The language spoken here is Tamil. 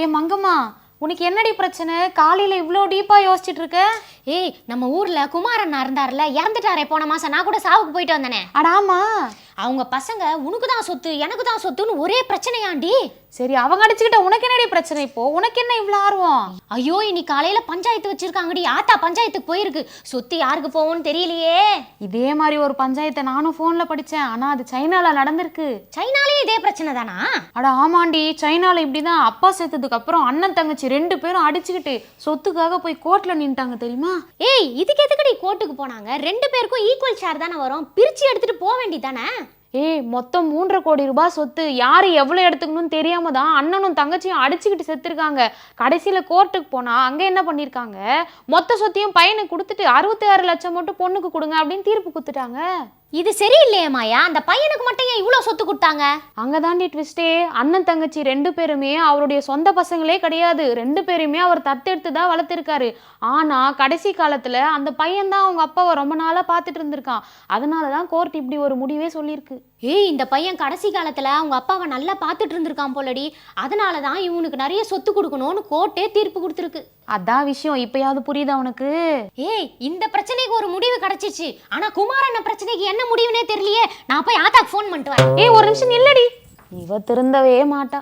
ஏ மங்கம்மா உனக்கு என்னடி பிரச்சனை? காலையில இவ்வளோ டீப்பா யோசிச்சுட்டு இருக்க? ஏய் நம்ம ஊர்ல குமாரண்ணா இருந்தார்ல இறந்துட்டாரே போன மாசம். நான் கூட சாவுக்கு போயிட்டு வந்தேனே. அடாமா அவங்க பசங்க உனக்கு தான் சொத்து எனக்கு தான் சொத்துன்னு ஒரே பிரச்சனையாண்டி. சரி அவங்க அடிச்சுக்கிட்ட உனக்கு என்னடி பிரச்சனை இப்போ? உனக்கு என்ன இவ்வளோ ஆர்வம்? ஐயோ இன்னைக்கு காலையில பஞ்சாயத்து வச்சிருக்காங்கடி. ஆத்தா பஞ்சாயத்துக்கு போயிருக்கு. சொத்து யாருக்கு போகும்னு தெரியலையே. இதே மாதிரி ஒரு பஞ்சாயத்தை நானும் ஃபோன்ல படிச்சேன். ஆனா அது சைனால நடந்திருக்கு. சைனாலேயும் இதே பிரச்சனை தானா? அட ஆமாண்டி. சைனால இப்படிதான் அப்பா செத்ததுக்கு அப்புறம் அண்ணன் தங்கச்சி ரெண்டு பேரும் அடிச்சுக்கிட்டு சொத்துக்காக போய் கோர்ட்ல நின்ட்டாங்க தெரியுமா? ஏய் இதுக்கு எதுக்கடி கோர்ட்டுக்கு போனாங்க? ரெண்டு பேருக்கும் ஈக்குவல் ஷேர் தானே வரும். பிரிச்சு எடுத்துட்டு போக வேண்டியதானே ஏய் மொத்தம் மூன்றரை கோடி ரூபாய் சொத்து. யாரு எவ்வளவு எடுத்துக்கணும்னு தெரியாம தான் அண்ணனும் தங்கச்சியும் அடிச்சுக்கிட்டு செத்துருக்காங்க. கடைசியில கோர்ட்டுக்கு போனா அங்க என்ன பண்ணிருக்காங்க? மொத்த சொத்தையும் பையனுக்கு கொடுத்துட்டு அறுபத்தி ஆறு லட்சம் மட்டும் பொண்ணுக்கு கொடுங்க அப்படின்னு தீர்ப்பு கொடுத்துட்டாங்க. இது சரியில்லையே மாயா. அந்த பையனுக்கு மட்டும் ஏன் இவ்வளோ சொத்து கொடுத்தாங்க? அங்கதாண்டி ட்விஸ்டே. அண்ணன் தங்கச்சி ரெண்டு பேருமே அவருடைய சொந்த பசங்களே கிடையாது. ரெண்டு பேருமே அவர் தத்தெடுத்து தான் வளர்த்திருக்காரு. ஆனா கடைசி காலத்துல அந்த பையன் தான் அவங்க அப்பாவை ரொம்ப நாளா பார்த்துட்டு இருந்திருக்கான். அதனால தான் கோர்ட் இப்படி ஒரு முடிவே சொல்லியிருக்கு. ஏய் இந்த பையன் கடைசி காலத்துல அவங்க அப்பாவை நல்லா பார்த்துட்டு இருந்திருக்கான் போலடி. அதனால தான் இவனுக்கு நிறைய சொத்து கொடுக்கணும்னு கோர்ட்டே தீர்ப்பு கொடுத்துருக்கு. அதான் விஷயம் இப்பயாவது புரியுதா உனக்கு? ஏய் இந்த பிரச்சனைக்கு ஒரு முடிவு கிடைச்சிச்சு. ஆனா குமாரண்ண பிரச்சனைக்கு என்ன முடிவுனே தெரியலையே. நான் போய் ஆத்தாக்கு ஃபோன் பண்ணிட்டு வரேன். ஏய் ஒரு நிமிஷம் நில்லடி. இவ திருந்தவே மாட்டா.